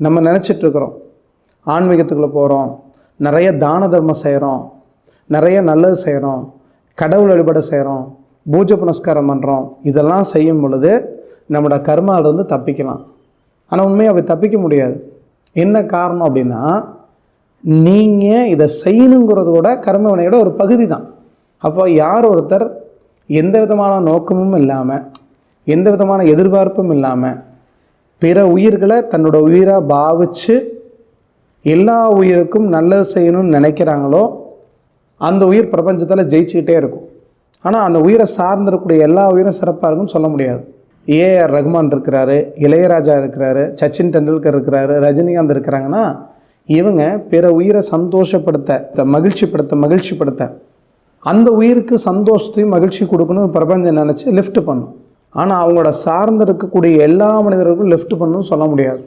நம்ம நினச்சிட்டு இருக்கிறோம் ஆன்மீகத்துக்குள்ளே போகிறோம் நிறைய தான தர்மம் செய்கிறோம் நிறைய நல்லது செய்கிறோம் கடவுள் வழிபாடு செய்கிறோம் பூஜை புனஸ்காரம் பண்ணுறோம் இதெல்லாம் செய்யும் பொழுது நம்மளோட கர்மாவிலிருந்து தப்பிக்கலாம். ஆனால் உண்மையை அப்படி தப்பிக்க முடியாது. என்ன காரணம் அப்படின்னா நீங்கள் இதை செய்யணுங்கிறது கூட கர்மவினையோட ஒரு பகுதி தான் அப்போ யார் ஒருத்தர் எந்த விதமான நோக்கமும் இல்லாமல் எந்த விதமான எதிர்பார்ப்பும் இல்லாமல் பிற உயிர்களை தன்னோட உயிராக பாவிச்சு எல்லா உயிருக்கும் நல்லது செய்யணும்னு நினைக்கிறாங்களோ அந்த உயிர் பிரபஞ்சத்தில் ஜெயிச்சுக்கிட்டே இருக்கும். ஆனால் அந்த உயிரை சார்ந்திருக்கக்கூடிய எல்லா உயிரும் சிறப்பாக இருக்கும்னு சொல்ல முடியாது. ஏஆர் ரகுமான் இருக்கிறாரு இளையராஜா இருக்கிறாரு சச்சின் டெண்டுல்கர் இருக்கிறாரு ரஜினிகாந்த் இருக்கிறாங்கன்னா இவங்க பிற உயிரை சந்தோஷப்படுத்த மகிழ்ச்சிப்படுத்த மகிழ்ச்சிப்படுத்த அந்த உயிருக்கு சந்தோஷத்தையும் மகிழ்ச்சி கொடுக்கணும் பிரபஞ்சம் நினச்சி லிஃப்ட் பண்ணும் ஆனால் அவங்களோட சார்ந்து இருக்கக்கூடிய எல்லா மனிதர்களுக்கும் லிஃப்ட் பண்ணணும்னு சொல்ல முடியாது.